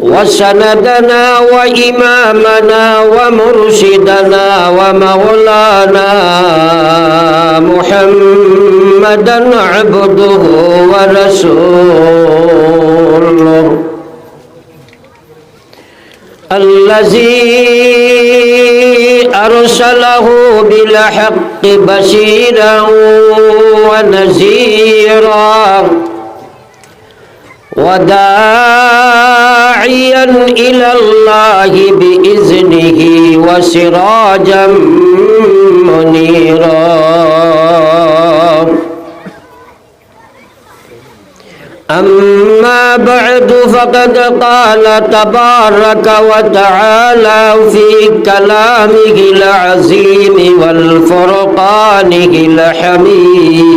وسندنا وإمامنا ومرشدنا ومولانا محمدا عبده ورسوله. الذي أرسله بالحق بشيرا ونذيرا. وداعيا إلى الله بإذنه وسراجا منيرا. أما بعد فقد قال تبارك وتعالى في كلامه العظيم والفرقانه الحميد.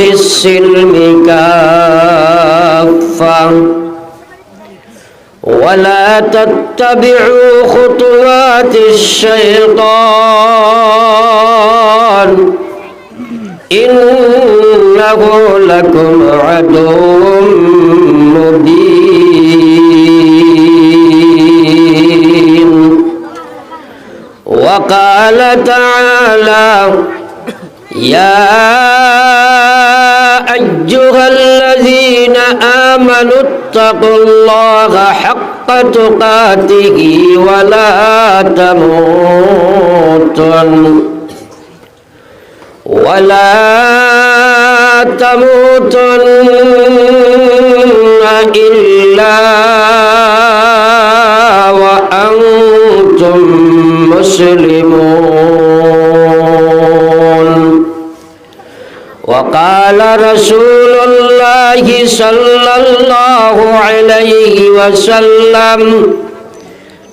في السلم كافة ولا تتبعوا خطوات الشيطان إنه لكم عدو مبين وقال تعالى يا أيها الذين آمنوا اتقوا الله حق تقاته ولا تموتن ولا تموتن إلا وأنتم مسلمون وقال رسول الله صلى الله عليه وسلم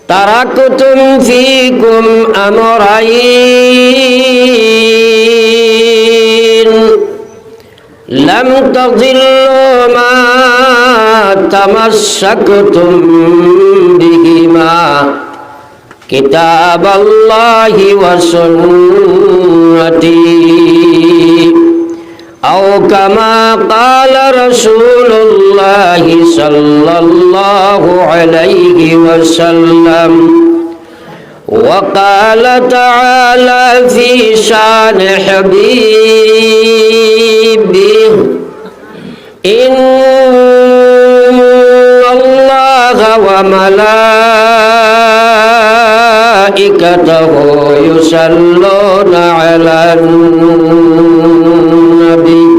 تركتم فيكم أمرين لم تضلوا ما تمسكتم بهما كتاب الله وسنتي أو كما قال رسول الله صلى الله عليه وسلم وقال تعالى في شان حبيبه إن الله وملائكته يصلون على النبي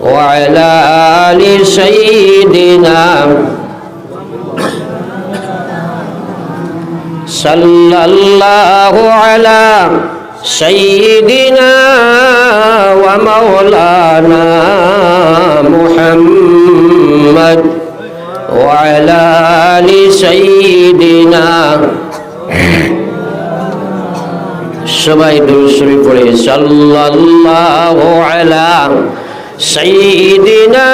وعلى آل سيدنا صلى الله على سيدنا ومولانا محمد وعلى آل سيدنا সবাই দুরুসুরি পড়ে, সাল্লাল্লাহু আলা সাইয়্যিদিনা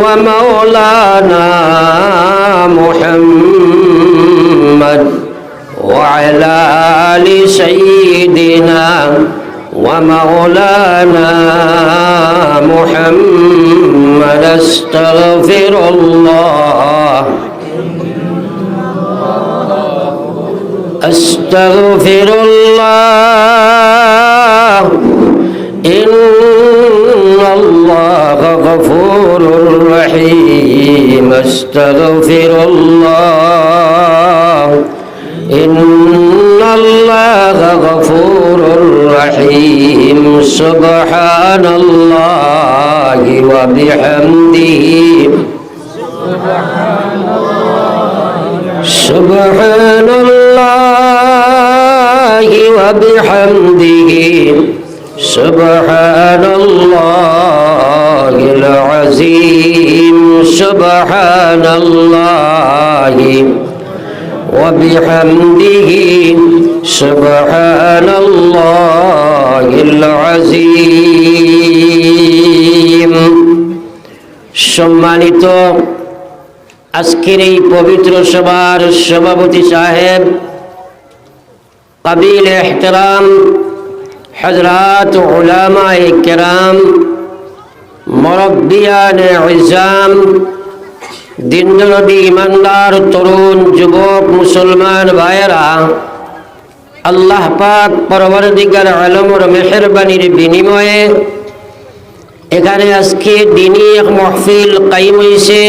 ওয়া মাওলানা মুহাম্মদ ওয়া আলা আলি সাইয়্যিদিনা ওয়া মাওলানা মুহাম্মদ, আস্তাগফিরুল্লাহ। أستغفر الله إن الله غفور رحيم أستغفر الله إن الله غفور رحيم سبحان الله وبحمده سبحان الله وبحمده سبحان الله العظيم سبحان الله وبحمده سبحان الله العظيم সম্মানিত আজকের এই পবিত্র সভার সভাপতি সাহেব কাবিল এহতরাম হজরাত উলামায়ে কেরাম মরব্বিয়ান ইজাম দিনদরদি ইমানদার, তরুণ, যুবক, মুসলমান ভাইয়েরা, আল্লাহ পাক পরবর্তীকার আলমর মেহরবানির বিনিময়ে এখানে আজকে দিনই এক মহফিল কাইম হয়েছে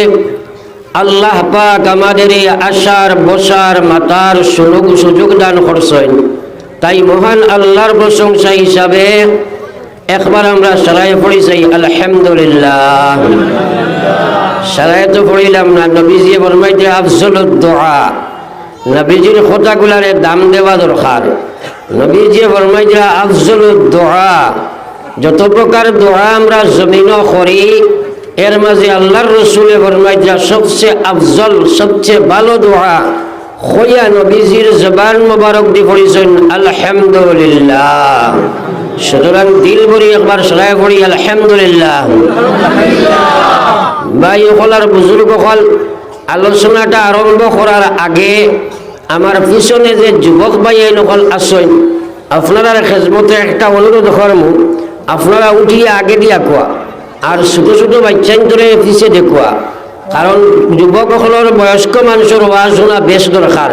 আল্লাহ পাক আমাদের এই আশার, বসার, মাতার সুযোগ সুযোগ দান করছেন। তাই মহান আল্লাহর প্রশংসা হিসাবে একবার আমরা সারাই পড়ি চাই আলহামদুলিল্লাহ। সারাই তো পড়িলাম না নবীজি বলবাইতে আফজল দোয়া। নবীজির কথাগুলারে দাম দেওয়া দরকার। নবীজি ফরমাইতে আফজল দোয়া। যত প্রকার দোয়া আমরা জমিন করি এর মাঝে আল্লাহর রসুলে ফরমাইতে সবচেয়ে আফজল, সবচেয়ে ভালো দোয়া জবান দি দিল আলোচনাটা আরম্ভ করার আগে আমার পিছনে যে যুবক ভাই এই নকল আসেন আপনারা খেজমতে একটা অনুরোধ করমু আপনারা উঠিয়ে আগে দিয়া কোয়া। আর ছোট ছোট বাচ্চাই ধরে পিছে দেখুয়া। কারণ যুবকসকলের বয়স্ক মানুষের ওয়াজ শোনা বেশ দরকার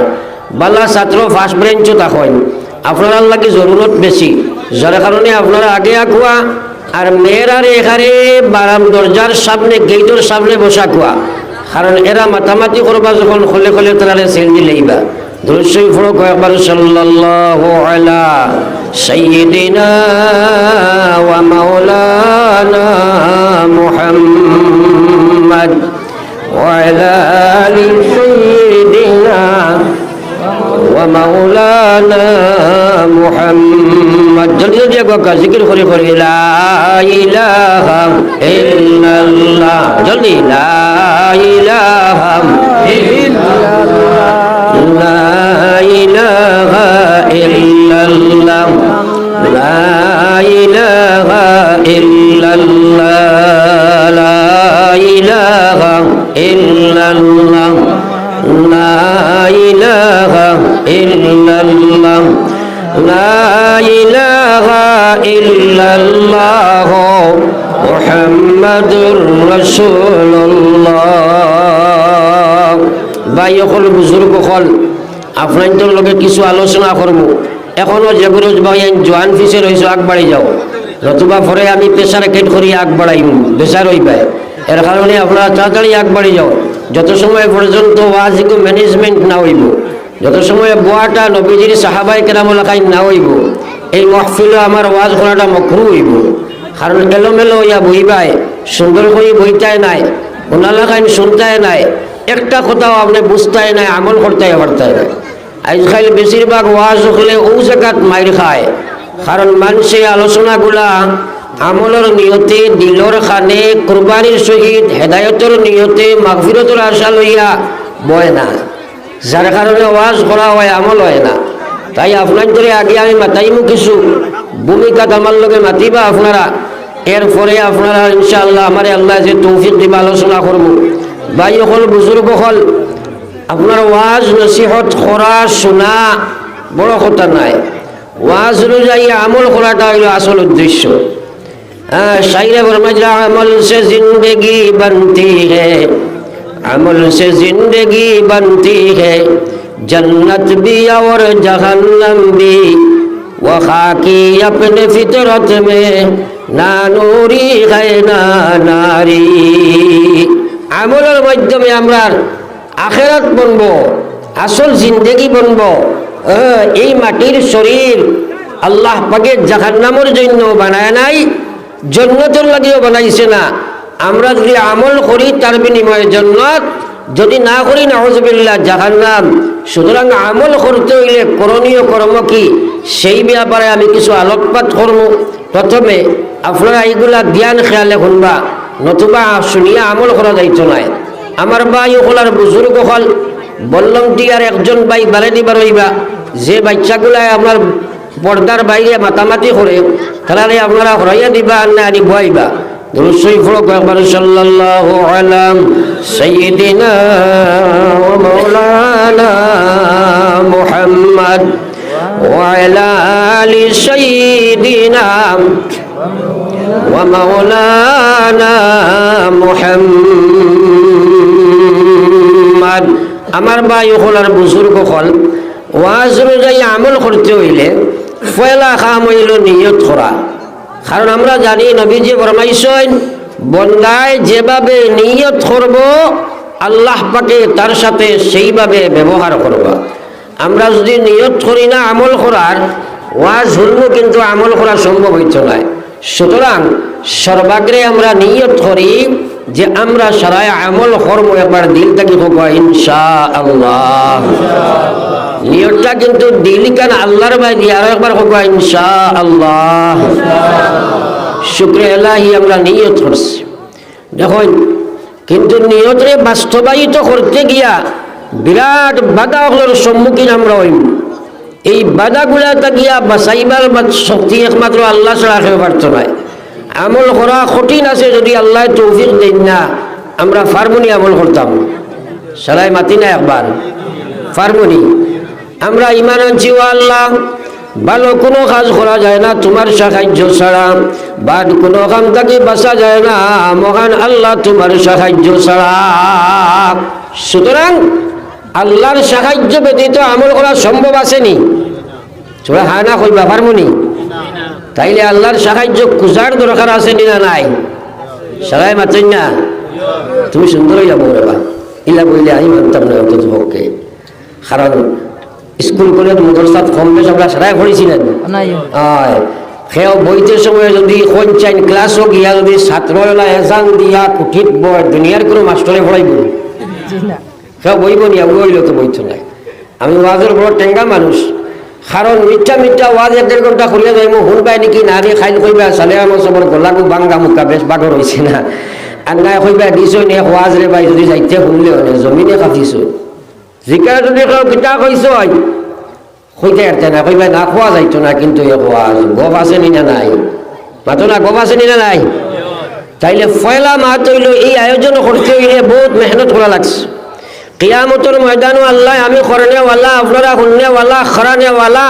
বালা ছাত্র ফার্স্ট ব্রেঞ্চও থাকেন আপনার লাগে জরুরত বেশি যার কারণে আপনারা আগে আগুয়া আর মেয়েরার এখানে বারাম দরজার সামনে গেটের সামনে বসা কুয়া কারণ এরা মাতামাতি করবা যখন খোলে খোলে তারা সেল দিলেইবা দুরুশরীফ পড়ো কয়েকবার সাল্লাল্লাহু আলা সাইয়্যিদিনা ওয়া মাওলানা মুহাম্মদ ওয়া আলা আলি সাইয়্যিদিনা ওয়া মাওলানা মুহাম্মদ। জলদি জলদি গো জিকির করে করে, লা ইলাহা ইল্লাল্লাহ। জলদি, লা বললাম লা ইলাহা ইল্লাল্লাহ, লা ইলাহা ইল্লাল্লাহ, লা ইলাহা ইল্লাল্লাহ। লা ইলাহা ইল্লাল্লাহ মুহাম্মাদুর রাসূলুল্লাহ ভাই সকল বুজুর্গ সকল আপনার লগে কিছু আলোচনা করব এখনও যেগুলো ভাই জোয়ান ফিসে রয়েছে আগবাড়ি যাও। নতুবা পরে আমি প্রেসার কেট করি আগবাড়াইম বেসার হই পায়। এর কারণে আপনারা তাড়াতাড়ি একবারই যাও। যত সময় পর্যন্ত ওয়াজিক ম্যানেজমেন্ট না হইব, যত সময় বোয়াটা নবীজির সাহাবাই কেরাম এলাকায় না হইব, এই মহফিল আমার ওয়াজ করাটা মকরু হইব। কারণ এলোমেলো ইয়া বইবাই সুন্দর করে বইতায় নাই ওনালাকায় শুনতায় নাই, একটা কথাও আপনি বুঝতাই নাই, আমল করতে পারতাই নাই। আজকাল বেশিরভাগ ওয়াজ হলে ও জায়গাত মাইর খায়। কারণ মানুষের আলোচনাগুলা আমলের নিয়তে, দিলর খানে, কুরবানির সহিত, হেদায়তর নিয়তে মাগফিরতর আশা লইয়া বয় না। যার কারণে ওয়াজ করা হয়, আমল হয় না। তাই আপনার ধরে আগে আমি মাতাইমু কিছু ভূমিকাত আমার লগে মাতিবা আপনারা। এরপরে আপনারা ইনশাআল্লাহ আমার আল্লাহ যে তৌফিক দিবা আলোচনা করব। ভাই হল বুজুর্গ হল আপনার ওয়াজ নসিহত করা শোনা বড় কথা নাই। ওয়াজ অনুযায়ী আমল করাটা হইল আসল উদ্দেশ্য। শাইরে বর্মাজরা আমল সে জিন্দগি বনতি হে। আমল সে জিন্দগি বনতি হে। জন্নত বি আর জাহান্নাম বি। ওখা কি আপনি ফিতরত মে, না নুরি হয় না নারী। আমলের মাধ্যমে আমরা আখেরাত বনব, আসল জিন্দেগি বনব। এই মাটির শরীর আল্লাহ পাকে জাহান্নামের জন্য বানায় নাই, জন্নতের লাগিও বানাইছে না। আমরা যদি আমল করি তার বিনিময়ে জন্নত, যদি না করি না হজবিল্লা জাহান্নাম। সুতরাং আমল করতে হইলে করণীয় কর্ম কি? সেই ব্যাপারে আমি কিছু আলোকপাত করব। প্রথমে, আপনারা এইগুলা জ্ঞান খেয়ালে শুনবা, নতুবা শুনিয়া আমল করা যাইতো নাই। আমার ভাই ওখলার বুজুর্গ হল বল্লমটিয়ার একজন ভাই বারে নিবার হইবা যে বাচ্চাগুলায় আপনার পর্দার বাইরে মাতামাতি করে, তাহলে আপনারা হরাইয়া দিবা আর না আনিব আইবা দুরুসই ফলক একবার সাল্লাল্লাহু আলাম সাইয়্যিদিনা ওয়া মাওলানা আমার ভাই হলার বুজুর্গ হল। ওয়াজ অনুযায়ী আমল করতে হইলে পয়লা খাম হইল নিয়ত করা। কারণ আমরা জানি নবীজি ফরমাইছেন, বন্দায় যেভাবে নিয়ত করব, আল্লাহ পাকে তার সাথে সেইভাবে ব্যবহার করবা। আমরা যদি নিয়ত করি না আমল করার, ওয়াজ শুনব কিন্তু আমল করা সম্ভব হইত না। সুতরাং সর্বাগ্রে আমরা নিয়ত করি যে আমরা সারায় আমল করব, একবার দিল থেকে হোক ইনশা আল্লাহ নিয়তটা কিন্তু দিল কেন আল্লাহর বাইরে আরও একবার হোক ইনশা আল্লাহ শুক্র এলাহি আমরা নিয়ত করছি। দেখুন, কিন্তু নিয়তরে বাস্তবায়িত করতে গিয়া বিরাট বাধাগুলোর সম্মুখীন আমরা হইব এই বাধাগুলা গিয়া বাঁচাইবার বা- শক্তি একমাত্র আল্লাহ ছাড়া পারত নাই। আমল করা কঠিন আছে যদি আল্লাহ তৌফিক দেন না, আমরা ফার্মনি আমল করতাম। সারাই মাতি না একবার। ফার্মনি। আমরা ইমান আনছি, ও আল্লাহ। ভালো কোনো কাজ করা যায় না, তোমার সাহায্য ছাড়া। বাদ কোনো কাম তাকে বাঁচা যায় না, মহান আল্লাহ তোমার সাহায্য ছাড়া। সুতরাং আল্লাহর সাহায্য ব্যতীত আমল করা সম্ভব আসেনি। তোরা হা না কইবা পারমনি তাইলে আল্লাহর সাহায্য খুঁজার দরকার আছে না নাই? সারাই মাতেন না? তুমি সুন্দর হইয়া বলে বা ইলা বইলে আমি মানতাম না অন্তত পক্ষে কারণ স্কুল কলেজ মদরসাত কম বেশ আমরা সারাই পড়েছিলেন হয় সেও বইতে সময় যদি সঞ্চাইন ক্লাছও গিয়া যদি ছাত্রলা এজান দিয়া কুঠিত বয় দুনিয়ার কোনো মাষ্টরে পড়াইব। সেও বইব নি বইল তো বইতো নাই। আমি ওয়াজের বড় টেঙ্গা মানুষ। কারণ মিথ্যা মিথ্যা ওয়াজ এক দেড় ঘণ্টা করিয়া শুন পাই নেকি? নারী খাইল কইবা চালে আমার সবর গলাগু বাঙ্গা মুখা, বেশ বাঘর হয়েছে না। আর নাই কইবা দিছো নে ওয়াজ রে বাই যদি যাইতে শুনলে হলে, জমিনে কাটিছো জিকা যদি কেউ কিতা কইছ কইতে আরতে না কইবা না খোয়া যাইতো না, কিন্তু এ ওয়াজ, গপ আছে নি না নাই? মাতো না, গপ আছে নি না নাই? তাইলে ফয়লা মাহ তৈল এই আয়োজন করতে হইলে বহুত মেহনত করা লাগছে। কিয়ামতর ময়দানও আল্লাহ, আমি খরণেওয়ালা আপনারা শুননেওয়ালা খরানেওয়ালা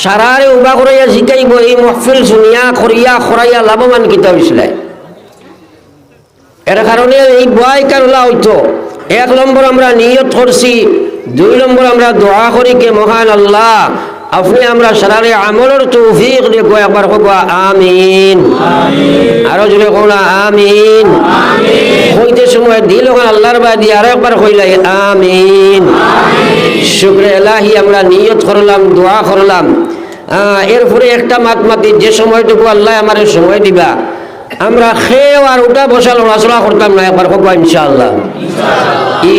সারারে উবা করাইয়া জিকাইব এই মহফিল শুনিয়া, করিয়া, খরাইয়া লাভবান কিতা হয়েছিল এর কারণে এই বয় কারলা হইতো? এক নম্বর আমরা নিয়ত করছি, দুই নম্বর আমরা দোয়া করি কে মহান আল্লাহ আপনি আমরা সারারে আমলের তৌফিক দিয়ে কয় একবার হোক আমিন। আরও জোরে কোন আমিন। হইতে সময় দিল আল্লাহর বাদি আরও একবার হইলাই আমিন। শুক্রে এলাহি আমরা নিয়ত করলাম দোয়া করলাম। এরপরে একটা মাত মাতি যে সময়টুকু আল্লাহ আমার সময় দিবা আমরা খেয়েও আর ওটা বসা লড়াচড়া করতাম না একবার হোক ইনশাআল্লাহ।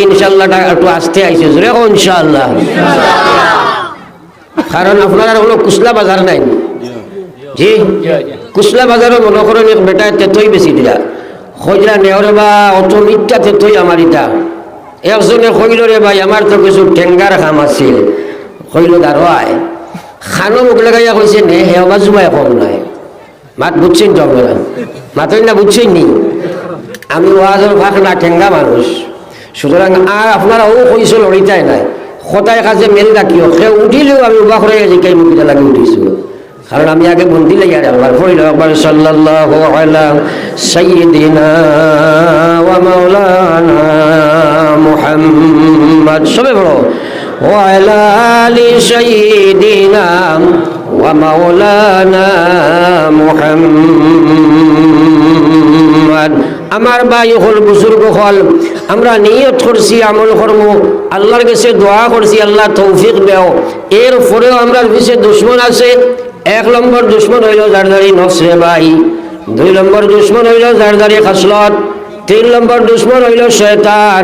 ইনশাআল্লাহটা একটু আসতে আইছে জোরে হোক ইনশাআল্লাহ। কারণ আপনার হলো কুসলা বাজার নাই। জি? কুসলা বাজারও মনে করেন এক বেটা তেতই বেশি দিলা খোঁজরা নেওয়ারে বা অত মিথ্যা তেতই আমার ইটা। একজনে কইল রে ভাই আমার তো কিছু টেঙ্গার খাম আছিল কইল দারোয়ায় খানো মুখ লাগাইয়া কইছে নে হে আবার জুমায় কম নাই। মাত বুঝছেন তো আপনারা মাতই না বুঝছেন নি? আমি ওয়াজের ভাগ না ঠেঙ্গা মানুষ সুতরাং আর আপনারা ও কইস লড়িতাই নাই। খোদায় কাছে মেল রাখিও সে উঠিলেও আমি উবা করে জিকাই মুখিটা লাগে উঠিছো। কারণ আমি আগে বন্দি লাগিয়ে আল্লাহ পড়িল সবে বলো ওয়া আলা আলি আমার বায়ু হল বুজুর্গ হল। আমরা নিয়ত করছি, আমল করব, আল্লাহর কাছে দোয়া করছি, আল্লাহ তৌফিক দেও। এর পরেও আমরা পিছে দুশ্মন আছে। এক নম্বর দুশ্মন হইল জারদারি নফসরে ভাই। দুই নম্বর দুশ্মন হইল জারদারি খাসলত। তিন নম্বর দুশ্মন হইল শয়তান।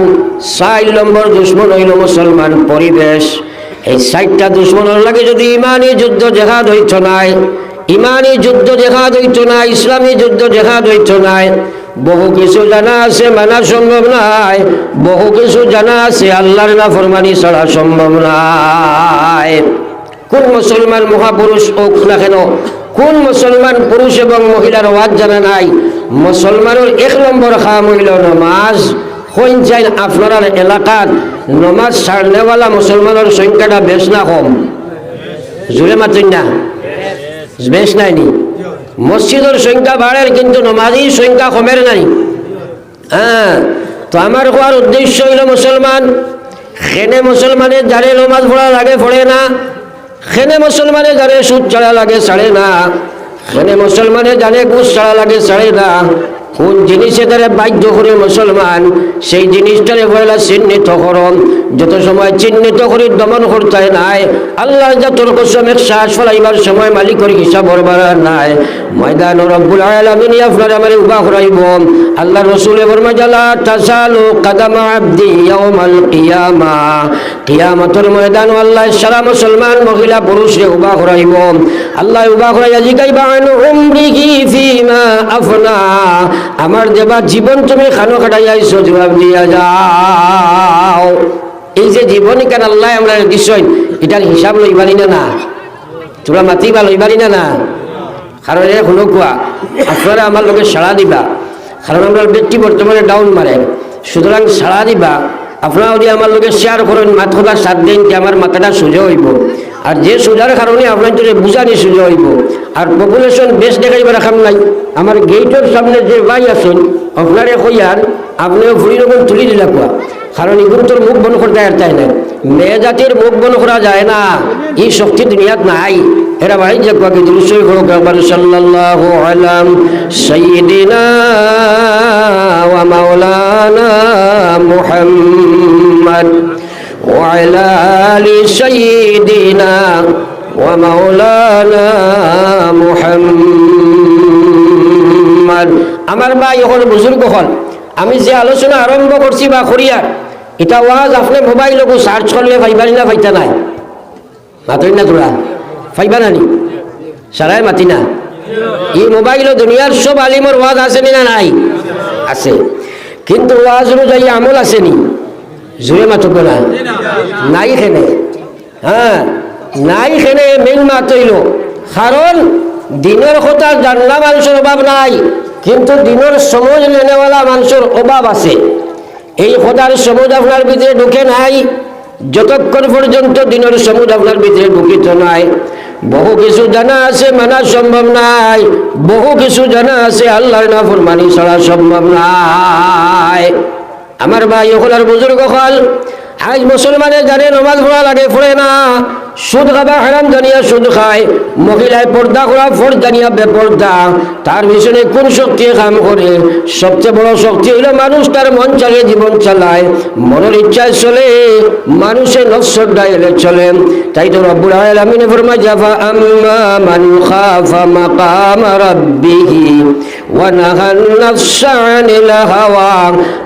চার নম্বর দুশ্মন হইল মুসলমান পরিবেশ। এই চারটা দুশ্মনের লাগে যদি ইমানি যুদ্ধ জেহাদ হইত নাই, ইমানি যুদ্ধ জেহাদ হইত না ইসলামী যুদ্ধ জেহাদ হইত নাই বহু কিছু জানা আছে, মানা সম্ভব নাই। বহু কিছু জানা আছে, আল্লাহর না ফরমানি ছাড়া সম্ভব নাই। কোন মুসলমান মহাপুরুষ হোক না কেন, কোন মুসলমান পুরুষ এবং মহিলার ওয়াজ জানা নাই, মুসলমানের এক নম্বর খাম হইল নমাজ। হইন আপনার এলাকাত নমাজ ছাড়নেওয়ালা মুসলমানের সংখ্যাটা বেশ না কম? জুড়ে মাতুন না? বেশ নাই নি? মসজিদের সংখ্যা বাড়ের কিন্তু নমাজির সংখ্যা কমের নাই। হ্যাঁ তো আমার হওয়ার উদ্দেশ্য হইল মুসলমান, খেনে মুসলমানের যারে নমাজ পড়া লাগে পড়ে না সেনে মুসলমানের যারে সুদ ছাড়া লাগে ছাড়ে না সেনে মুসলমানের জানে ঘুষ ছাড়া লাগে ছাড়ে না কোন জিনিসে তারা বাধ্য করে মুসলমান, সেই জিনিসটারে পয়লা চিহ্নিত করম যত সময় চিহ্নিত করে দমন করতে নাই, আল্লাহ যতর কসম এক শ্বাস ফলাইবার সময় মালিকের হিসাব বরবার নাই। ময়দান রব্বুল আলামিন আপনার আমার উবা করাইব। আল্লাহ রসুল বর্মা জালা তাসালু কাদামা আব্দি ইয়াউমাল কিয়ামা। কিয়ামতের ময়দান আল্লাহ সারা মুসলমান, মহিলা, পুরুষরে উবা করাইব। আল্লাহ উবা করাইয়া জিগাইবা, আন উমরিহি ফিমা আফনা। আমার দেবা জীবন তুমি খানো কাটাই আইছো জবাব দিয়া যাও। এই যে জীবন কেন আল্লাহ আমরা দিছই এটার হিসাব লইবারি না না? তোরা মাতিবা লইবারি না না? কারণ এ শুনো কোয়া আপনারা আমার লোকে সাড়া দিবা। কারণ আমরা ব্যক্তি বর্তমানে ডাউন মারে। সুতরাং সাড়া দিবা আপনারা যদি আমার লোকে শেয়ার করেন কথা সাত দিন যে আমার মাথাটা সোজা হইব? আর যে সোজার কারণে আপনার যদি বুঝানি সোজা হইব, আর পপুলেশন বেশ দেখাইবার রাখাম নাই। আমার গেইটের সামনে যে ভাই আছেন, আপনারে কইয়ার আপনিও ভুড়ি রকম তুলি দিলা কোয়া। কারণ এগুলো তোর মুখ বন্ধ করতে আর চায় না মেয়ে জাতির মুখ বন্ধ করা যায় না। এই শক্তি দুনিয়াত নাই। এরা ভাই যে কাকে জিনিসই হোক আবার সাল্লাল্লাহু আলাম, সাইয়্যিদিনা ওয়া মাওলানা মুহাম্মদ ওয়া আলা আলি সাইয়্যিদিনা ওয়া মাওলানা মুহাম্মদ। আমার ভাই হল বুজুর্গ হল। আমি যে আলোচনা আরম্ভ করছি বা করিয়ার, এটা ওয়াজ আপনি মোবাইল লোক সার্চ করলে ভাই না ভাইতা নাই? মাতরি না তোরা? পাইবা না নি সারাই মাতি না এই মোবাইল দুনিয়ার সব আলিমর ওয়াজ আছে নি নাই? আছে। কিন্তু ওয়াজ অনুযায়ী আমল আসেনি জোরে মাতব না নাই খেনে। হ্যাঁ নাই খেনে মেইন মাতইল। কারণ দিনের কথা জানলা মানুষের অভাব নাই, কিন্তু দিনের সমজ লেনেওয়ালা মানুষের অভাব আছে। এই খোদার সমুদ আপনার ভিতরে ঢুকে নাই, যতক্ষণ পর্যন্ত দিনের সমুদ আপনার ভিতরে ঢুকিত নাই। বহু কিছু জানা আছে, মানা সম্ভব নাই। বহু কিছু জানা আছে, আল্লাহর না মানি ছাড়া সম্ভব নাই। আমার ভাই ওখানে বুজুর্গ হল আজ মুসলমানের জানে নমাজ পড়া লাগে, পড়ে না। সুদ খাবা হারাম জানিয়া সুদ খায়, মহিলায় পর্দা করা ফর জানিয়া বেপর্দা। তার পিছনে কোন শক্তি কাম করে? সবচেয়ে বড় শক্তি হইল মানুষ, তার মন চালিয়ে জীবন চালায়। মনের ইচ্ছায় চলে মানুষের নফসর ডাইলে চলে। তাই তো রব্বুল আলামিন ফরমায়, জাফা আম্মা মান খাফা মাকাম রাব্বিহি ওয়া নাহান নাফসা আনিল হাওয়া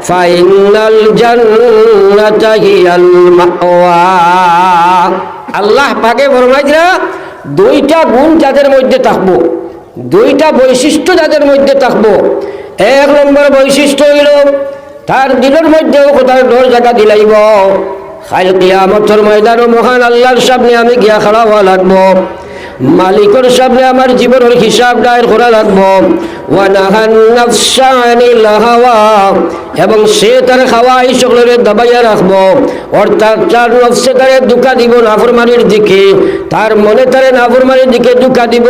ফাইনাল জান্নাতা হিয়াল মাওয়া। আল্লাহ পাকে ফরমাইছিলা দুইটা গুণ যাদের মধ্যে থাকব, দুইটা বৈশিষ্ট্য যাদের মধ্যে থাকব, এক নম্বর বৈশিষ্ট্য হইল, তার দিলের মধ্যেও কোথায় ডর জায়গা দিলাইব। খাইল কিয়ামতর ময়দান মহান আল্লাহর সামনে আমি গিয়া খাড়া হওয়া লাগবো। মালিকর সামনে আমার জীবনের হিসাব দায়ের করা লাগবো। এবং সে তার খাওয়া এই সকলের দাবাইয়া রাখব। অর্থাৎ তার নফসে তারে দুঃখা দিব নাফরমানির দিকে, তার মনে তারে নাফরমানির দিকে দুঃখা দিব।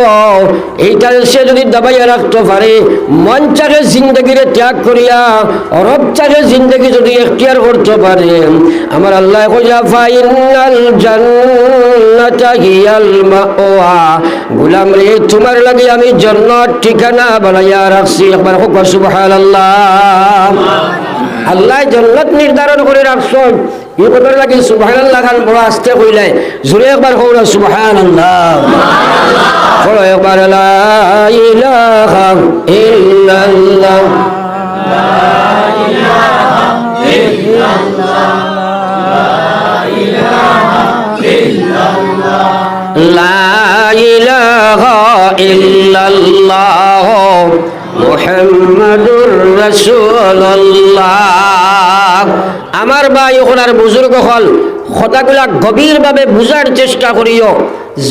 এইটারে সে যদি দাবাইয়া রাখতে পারে, মন চাকে জিন্দগিরে ত্যাগ করিয়া, রব চাকে জিন্দগি যদি এখতিয়ার করতে পারে। আমার আল্লাহ কইয়া, ফাইনাল জান্নাতা হিয়াল মাওয়া। গুলাম রে, তোমার লাগে আমি জান্নাত ঠিকানা বানাইয়া রাখছি। একবার হোক সুবহানাল্লাহ। আল্লাহ জান্নাত নির্ধারণ করে রাখছেন এই কথার লাগে সুবহানাল্লাহ খান বড় আস্তে কইলাই জোরে একবার কইরা সুবহানাল্লাহ। বড় একবার ইলাহা ইল্লাল্লাহ। মুহাম্মাদুর রাসূলুল্লাহ। আমার ভাই ওখানার বুজুর্গ হল কথাগুলা গভীরভাবে বুঝার চেষ্টা করিও।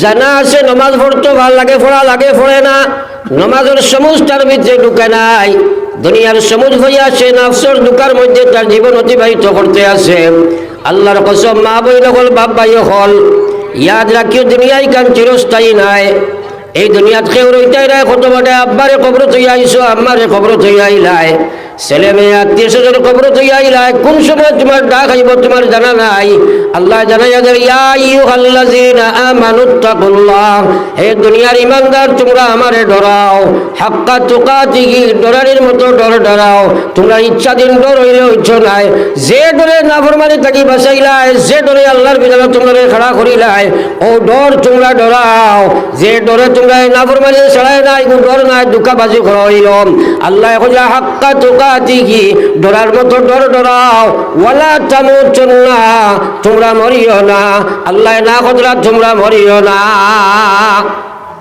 জানা আছে নমাজ পড়তে ভালো লাগে, পড়া লাগে, পড়ে না। নমাজের তার ভিতরে ঢুকে নাই। দুনিয়ার সমুজ হইয়া আছে নাফসর দুকার মধ্যে তার জীবন অতিবাহিত করতে আছে। আল্লাহর কসম মা বই হল বাপ ভাই হল ইয়াদ রাখিও, দুনিয়ায় কান চিরস্থায়ী নাই। এই দুনিয়াত কেউ রইতাই রায় কত বটে আব্বারে কবর তুই আইসো আম্মারে কবর তুই আইলাই। ছেলে মেয়ে, আত্মীয় স্বজন তুই আইলাই কোন সময় তোমার ডাক আইব, তোমার জানা নাই। আল্লাহ জানাই আগে ইয়া আইয়ুহাল্লাযীনা আমানুত্তাকুল্লাহ হে দুনিয়ার ইমানদার, তোমরা আমারে ডরাও। হাক্কা তুকাতিহি ডরারের মতো ডর ডরাও। তোমরা ইচ্ছাধীন ডর হইলে হইছ নাই। যে ডরে নাফরমানি থাকি বাঁচাইলাই, যে ডরে আল্লাহর বিধানে তোমরা খাড়া করিলাই, ও ডর তোমরা ডরাও। যে ডরে তোমরা নাফরমানি ছাড়াই নাই ডর নাই, দুঃখাবাজি করা আল্লাহ হাক্কা তুকাতিহি ডরার মতো ডর ডরাও, ওয়ালা তামুতুন্না, তোমরা মরিও না, আল্লাহ না কদরা তোমরা মরিও না।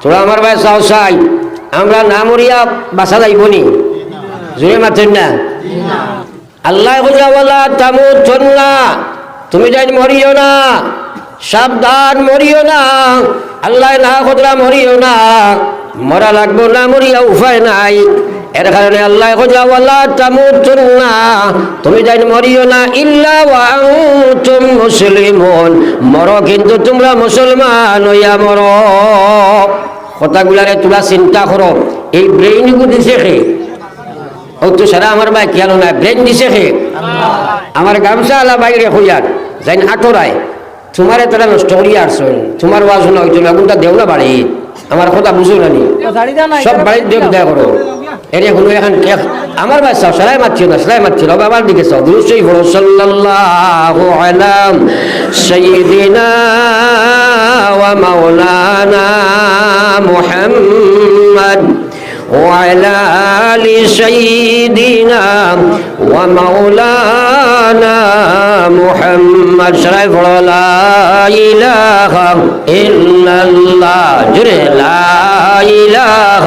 তোরা আমার ভাই চাও চাই, আমরা না মরিয়া বাসা যাইব নি জুড়ে মাতেন না। আল্লাহ বলা তামুতুন্না, তুমি যাই মরিও না, সাবধান মরিও না, আল্লাহ না কদরা মরিও না, মরা লাগবো না মরিয়া উপায় নাই। এর কারণে আল্লাহ খোঁজাওয়ালা তামুতুন্না তুমি যাই মরিও না ইল্লা ওয়া আনতুম মুসলিমুন মর কিন্তু তোমরা মুসলমান হইয়া মর। কথাগুলারে তোমরা চিন্তা করো। এই ব্রেইন দিছে খে ও তো সারা আমার ভাই কেন না ব্রেন দিছে খে আমার গামছা আলা বাইরে হইয়ার যাই আটরায় তোমারে তারা নষ্ট করিয়া আসছেন তোমার ওয়াজ শোনা হইছিল এখনটা দেও না বাড়ি। আমার কথা বুঝো না নি? সব বাড়ির দেখ দেয়া করো। এরে হলো এখন এক- আমার ভাই চাও সেলাই মারছিল না সেলাই মারছিল আমার দিকে চাও দুরুশ্বই বলো সাল্লাল্লাহু আলাম সাইয়্যিদিনা ওয়া মাওলানা মুহাম্মদ وعلى آل سيدنا ومولانا محمد شرف لا إله إلا الله جري لا إله